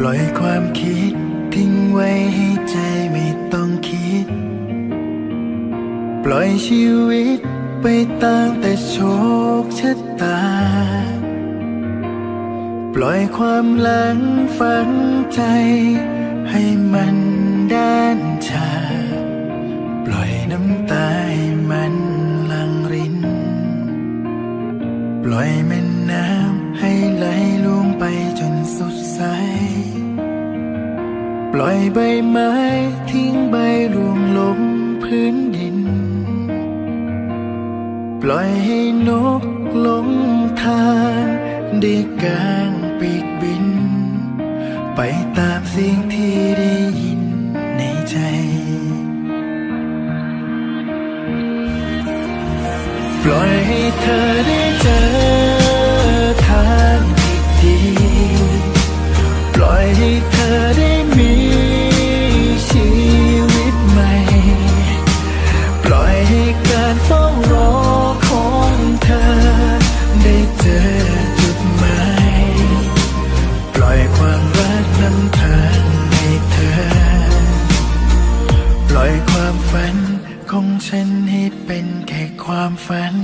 ปล่อยความคิดทิ้งไว้ให้ใจไม่ต้องคิด ปล่อยชีวิตไปตามแต่โชคชะตา ปล่อยความหลังฝังใจ ให้มันด้านชา ปล่อยน้ำตา ล่อยใบไม้ทิ้งใบร่วงลงพื้นดิน ปล่อยให้นกลงทางได้กางปีกบิน ไปตามเสียงที่ได้ยินในใจ ปล่อยให้เธอ เป็นแค่ความฝัน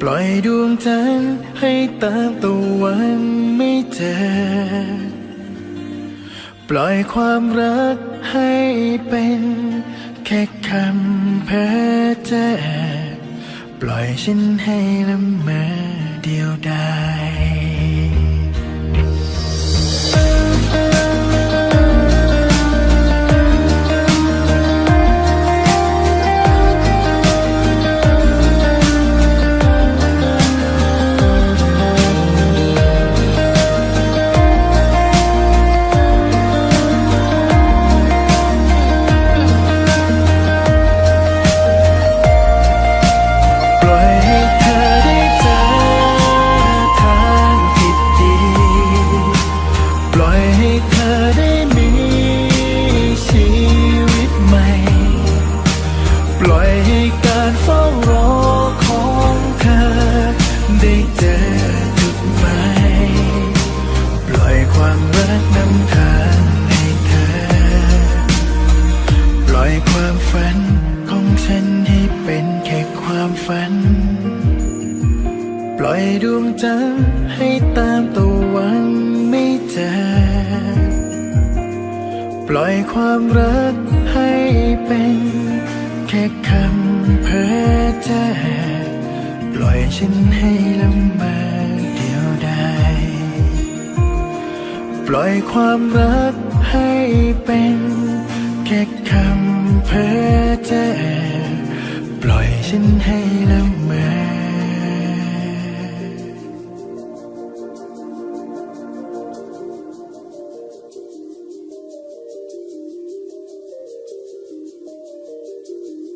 ปล่อยดวงจันทร์ให้ตามตะวันไม่เจอ ปล่อยความรักให้เป็นแค่คำเพ้อเจ้อปล่อยฉันให้ละเมอเดียวดาย อได้มีชีวิตใหม่ ปล่อยให้การเฝ้ารอของเธอ ได้เจอจุดหมายปล่อยความรักนำทางให้เธอ ปล่อยความฝันของฉันให้เป็นแค่ความฝัน ปล่อยดวงจันทร์ให้ตามตะวันไม่เจอ ปล่อยความรักให้เป็น แค่คำเพ้อเจ้อปล่อยฉันให้ละเมอเดียวดายปล่อยความรักให้เป็น แค่คำเพ้อเจ้อปล่อยฉันให้